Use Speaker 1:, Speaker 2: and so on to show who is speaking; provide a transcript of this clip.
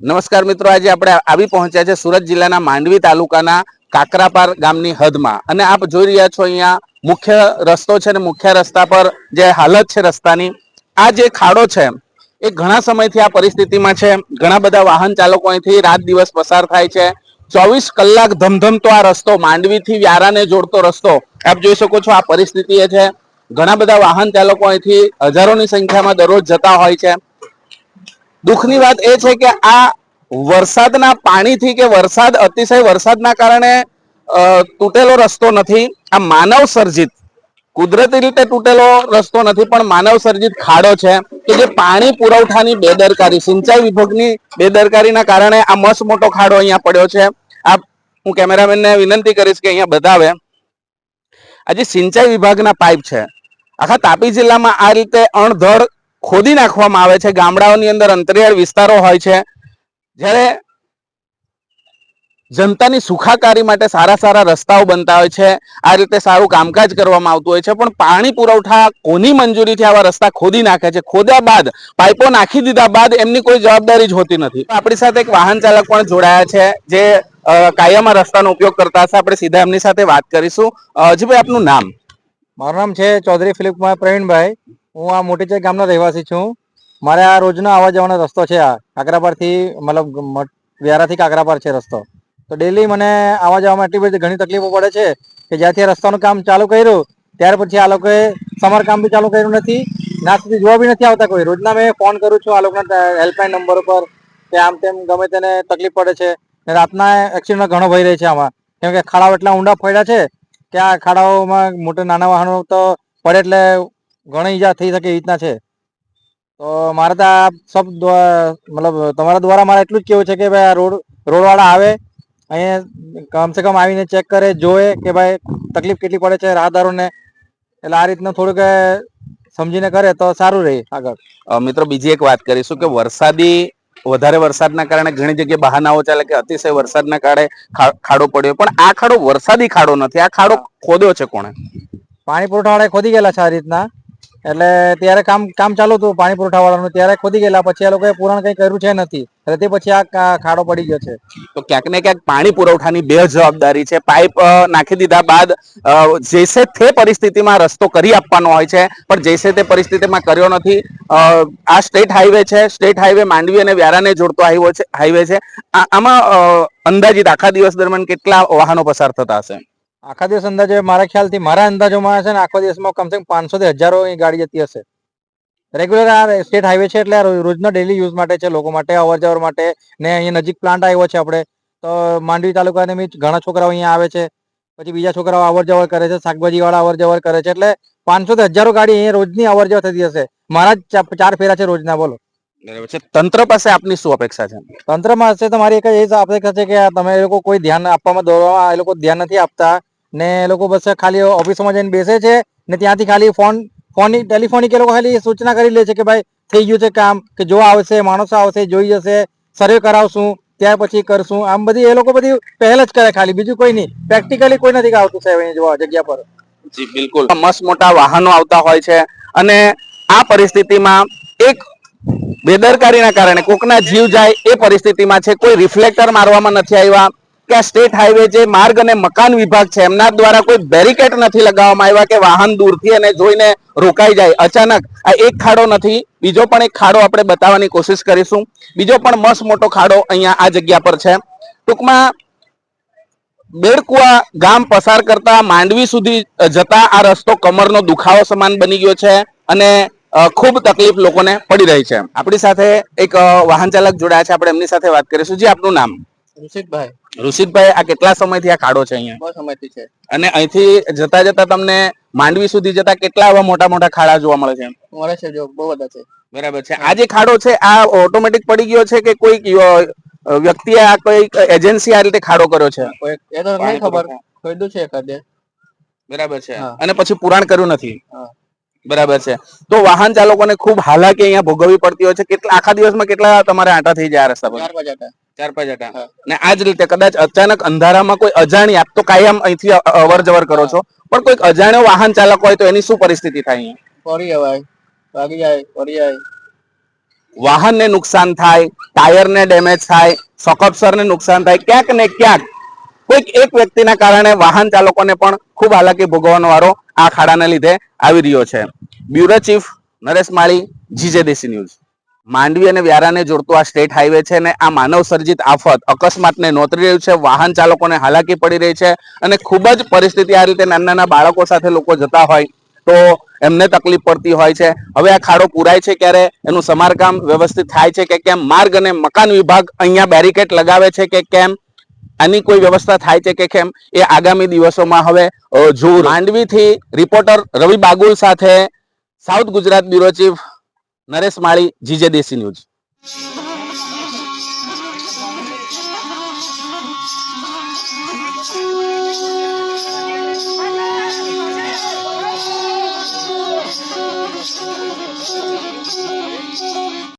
Speaker 1: નમસ્કાર મિત્રો, આજે આપણે આવી પહોંચ્યા છે સુરત જિલ્લાના માંડવી તાલુકાના કાકરાપાર ગામની હદમાં. અને આપ જોઈ રહ્યા છો અહીંયા મુખ્ય રસ્તો છે ને મુખ્ય રસ્તા પર જે હાલત છે રસ્તાની, આ જે ખાડો છે, એ ઘણા સમયથી આ પરિસ્થિતિમાં છે. ઘણા બધા વાહન ચાલકો અહીંથી રાત દિવસ પસાર થાય છે. ચોવીસ કલાક ધમધમતો આ રસ્તો, માંડવીથી વ્યારાને જોડતો રસ્તો. આપ જોઈ શકો છો આ પરિસ્થિતિ એ છે. ઘણા બધા વાહન ચાલકો અહીંથી હજારોની સંખ્યામાં દરરોજ જતા હોય છે. દુઃખની વાત એ છે કે આ વરસાદના પાણીથી કે વરસાદ, અતિશય વરસાદના કારણે તૂટેલો રસ્તો નથી. આ માનવ સર્જિત, કુદરતી રીતે તૂટેલો રસ્તો નથી, પણ માનવ સર્જિત ખાડો છે કે જે પાણી પુરવઠાની બેદરકારી, સિંચાઈ વિભાગની બેદરકારીના કારણે આ મસ્ત મોટો ખાડો અહીંયા પડ્યો છે. આ હું કેમેરામેનને વિનંતી કરીશ કે અહીંયા બતાવે. આ જે સિંચાઈ વિભાગના પાઇપ છે, આખા તાપી જિલ્લામાં આ રીતે અણધડ ખોદી નાખવામાં આવે છે. ગામડાઓની અંદર અંતરિયાળ વિસ્તારો હોય છે. જ્યારે જનતાની સુખાકારી માટે સારા સારા રસ્તાઓ બનતા હોય છે. આ રીતે સારું કામકાજ કરવામાં આવતું હોય છે. પણ પાણી પુરવઠા કોની મંજૂરીથી આવા રસ્તા ખોદી નાખે છે? ખોદ્યા બાદ, પાઇપો નાખી દીધા બાદ એમની કોઈ જવાબદારી જ હોતી નથી. આપણી સાથે એક વાહન ચાલક પણ જોડાયા છે, જે કાયમા રસ્તાનો ઉપયોગ કરતા હશે. આપણે સીધા એમની સાથે વાત કરીશું. હજીભાઈ આપનું નામ?
Speaker 2: મારું નામ છે ચૌધરી ફિલિપકુમાર પ્રવીણભાઈ. હું આ મોટીચેક ગામનો રહેવાસી છું. મારે આ રોજનો આવવા જવાનો રસ્તો છે આ. કાકરાપારથી મતલબ વ્યારાથી કાકરાપાર છે રસ્તો. તો ડેલી મને આવવા જવામાં એટલી બધી ઘણી તકલીફો પડે છે કે જ્યાંથી રસ્તાનું કામ ચાલુ કર્યું, ત્યાર પછી આ લોકોએ સમર કામ બી ચાલુ કર્યું નથી. ના સુધી જોવા બી નથી આવતા કોઈ. રોજના મેં ફોન કરું છું આ લોકોના હેલ્પલાઇન નંબર ઉપર કે આમ તેમ ગમે તેને તકલીફ પડે છે. રાતના એક્સિડન્ટ ઘણો ભય રહે છે આમાં. કેમ કે ખાડાઓ એટલા ઊંડા પડ્યા છે કે આ ખાડાઓમાં મોટા નાના વાહનો તો પડે એટલે ઘણી ઈજા થઈ શકે એ રીતના છે. તો મારે તો આ સબ મતલબ તમારા દ્વારા મારે એટલું જ કેવું છે કે ભાઈ આ રોડ રોડવાળા આવે અહીંયા કમસે કમ આવીને ચેક કરે જોવે કે ભાઈ તકલીફ કેટલી પડે છે રાહદારોને. એટલે આ રીતનું થોડુંક સમજીને કરે તો સારું રહે આગળ.
Speaker 1: મિત્રો બીજી એક વાત કરીશું કે વરસાદી વધારે વરસાદના કારણે ઘણી જગ્યાએ બહાનાઓ ચાલે કે અતિશય વરસાદના કારણે ખાડો પડ્યો. પણ આ ખાડો વરસાદી ખાડો નથી આ ખાડો ખોદ્યો છે કોણે?
Speaker 2: પાણી પુરવઠાવાળા ખોદી ગયેલા છે આ રીતના. એટલે ત્યારે કામ કામ ચાલુ હતું પાણી પુરવઠાવાળાનું. ત્યારે ખોદી ગયેલા. પછી આ લોકોએ પૂરણ કંઈ કર્યું છે નથી. એટલે તે પછી આ ખાડો પડી ગયો છે.
Speaker 1: તો ક્યાંક ને ક્યાંક પાણી પુરવઠાની બે જવાબદારી છે. પાઇપ નાખી દીધા બાદ જૈસે તે પરિસ્થિતિમાં રસ્તો કરી આપવાનો હોય છે, પણ જૈસે તે પરિસ્થિતિમાં કર્યો નથી. આ સ્ટેટ હાઈવે છે. સ્ટેટ હાઈવે માંડવી અને વ્યારાને જોડતો હાઈવે છે હાઈવે છે. આમાં અંદાજિત આખા દિવસ દરમિયાન કેટલા વાહનો પસાર થતા હશે?
Speaker 2: આખા દિવસ અંદાજે મારા ખ્યાલથી મારા અંદાજોમાં છે ને આખો દિવસમાં કમસે કમ પાંચસો થી હજારો ગાડી જતી હશે. રેગ્યુલર આ સ્ટેટ હાઈવે છે એટલે રોજના ડેલી યુઝ માટે છે લોકો માટે અવર જવર માટે. ને અહીંયા નજીક પ્લાન્ટ આવ્યો છે આપણે તો માંડવી તાલુકાને બી ઘણા છોકરાઓ અહીંયા આવે છે. પછી બીજા છોકરાઓ અવર જવર કરે છે શાકભાજી વાળા અવર જવર કરે છે એટલે પાંચસો થી હજારો ગાડી અહીંયા રોજની અવર જવર થતી હશે. મારા ચાર ફેરા છે રોજના બોલો.
Speaker 1: તંત્ર પાસે આપની શું અપેક્ષા છે?
Speaker 2: તંત્રમાં પાસે તમારી એક જ એ અપેક્ષા છે કે તમે લોકો કોઈ ધ્યાન આપવામાં દોરવામાં એ લોકો ધ્યાન નથી આપતા. ને એ લોકો બસ ખાલી ઓફિસોમાં જઈને બેસે છે ને ત્યાંથી ખાલી ફોન ફોનની ટેલિફોનિક એ લોકો ખાલી સૂચના કરી લે છે કે ભાઈ થઈ ગયું છે કામ, કે જો આવશે, માણસો આવશે, જોઈ જશે સર્વે કરાવશું, ત્યાર પછી કરશું, આમ બધી એ લોકો બધી પહેલ જ કરે ખાલી, બીજું કોઈ નહીં. પ્રેક્ટિકલી કોઈ નથી આવતું સાહેબ અહીં જોવા જગ્યા પર.
Speaker 1: જી, બિલકુલ. મસ્ત મોટા વાહનો આવતા હોય છે અને આ પરિસ્થિતિમાં એક બેદરકારીના કારણે કોકના જીવ જાય એ પરિસ્થિતિમાં છે. કોઈ રિફ્લેક્ટર મારવામાં નથી આવ્યા. કે આ સ્ટેટ હાઈવે જે માર્ગ અને મકાન વિભાગ છે, એમના દ્વારા કોઈ બેરિકેડ નથી લગાવવામાં આવ્યા કે વાહન દૂરથી અને જોઈને રોકાઈ જાય. અચાનક આ એક ખાડો નથી, બીજો પણ એક ખાડો આપણે બતાવવાની કોશિશ કરીશું. બીજો પણ મસ્ત મોટો ખાડો અહીંયા આ જગ્યા પર છે. ટૂંકમાં બેડકુવા ગામ પસાર કરતા માંડવી સુધી જતા આ રસ્તો કમરનો દુખાવો સમાન બની ગયો છે અને ખૂબ તકલીફ લોકોને પડી રહી છે. આપણી સાથે એક વાહન ચાલક જોડાયા છે, આપણે એમની સાથે વાત કરીશું. જી, આપનું નામ?
Speaker 2: ઋષિતભાઈ
Speaker 1: ઋષિતભાઈ આ કેટલા સમયથી આ ખાડો છે અહીંયા?
Speaker 2: બહુ સમયથી છે.
Speaker 1: અને અહીંથી જતા જતા તમને માંડવી સુધી જતા કેટલા આવા મોટા મોટા ખાડા જોવા મળે છે
Speaker 2: મળે છે જો બહુ બધા છે.
Speaker 1: બરાબર છે. આ જે ખાડો છે આ ઓટોમેટિક પડી ગયો છે કે કોઈ વ્યક્તિ વ્યક્તિએ આ કોઈ એજન્સી આ રીતે ખાડો કર્યો છે?
Speaker 2: એ તો
Speaker 1: નહીં ખબર.
Speaker 2: ખોદ્યું છે એકાદે.
Speaker 1: બરાબર છે. અને પછી પુરાણ કર્યું નથી. બરાબર છે. તો વાહન ચાલકોને ખૂબ હાલાકી અહીંયા ભોગવવી પડતી હોય છે. કેટલા આખા દિવસમાં કેટલા તમારે આંટા થઈ જાય રસ્તા પર?
Speaker 2: ચાર પાંચ
Speaker 1: આટા ને આ જ રીતે કદાચ અચાનક અંધારામાં કોઈ અજાણી આપ તો કાયમ અહીંથી અવર જવર કરો છો પણ કોઈક અજાણ્યો વાહન ચાલક હોય તો એની શું પરિસ્થિતિ થાય
Speaker 2: ફરી અવાય. ભાગી જાય ફરી જાય.
Speaker 1: વાહનને નુકસાન થાય ટાયરને ડેમેજ થાય સોકઅપ્સરને નુકસાન થાય ક્યાંક ને ક્યાંક કોઈક એક વ્યક્તિના કારણે વાહન ચાલકોને પણ ખૂબ હાલાકી ભોગવવાનો વારો આ ખાડાને લીધે આવી રહ્યો છે. Bureau chief Naresh Mali G J Desi news. Mandvi અને વ્યારાને જોડતો આ સ્ટેટ હાઈવે છે ને આ માનવ સર્જિત આફત અકસ્માતને નોતરી રહ્યું છે. વાહન ચાલકોને હાલાકી પડી રહી છે અને ખૂબ જ પરિસ્થિતિ આ રીતે નાના નાના બાળકો સાથે લોકો જતા હોય તો એમને તકલીફ પડતી હોય છે. હવે આ ખાડો પુરાય છે ક્યારે? એનું સમારકામ વ્યવસ્થિત થાય છે કે કેમ? માર્ગ અને મકાન વિભાગ અહીંયા બેરિકેડ લગાવે છે કે કેમ? આની કોઈ વ્યવસ્થા થાય છે કે કેમ? એ આગામી દિવસોમાં હવે જોવું માંડવીથી રિપોર્ટર રવિ બાગુલ સાથે south Gujarat bureau chief Naresh Mali G J Desi news Thank you.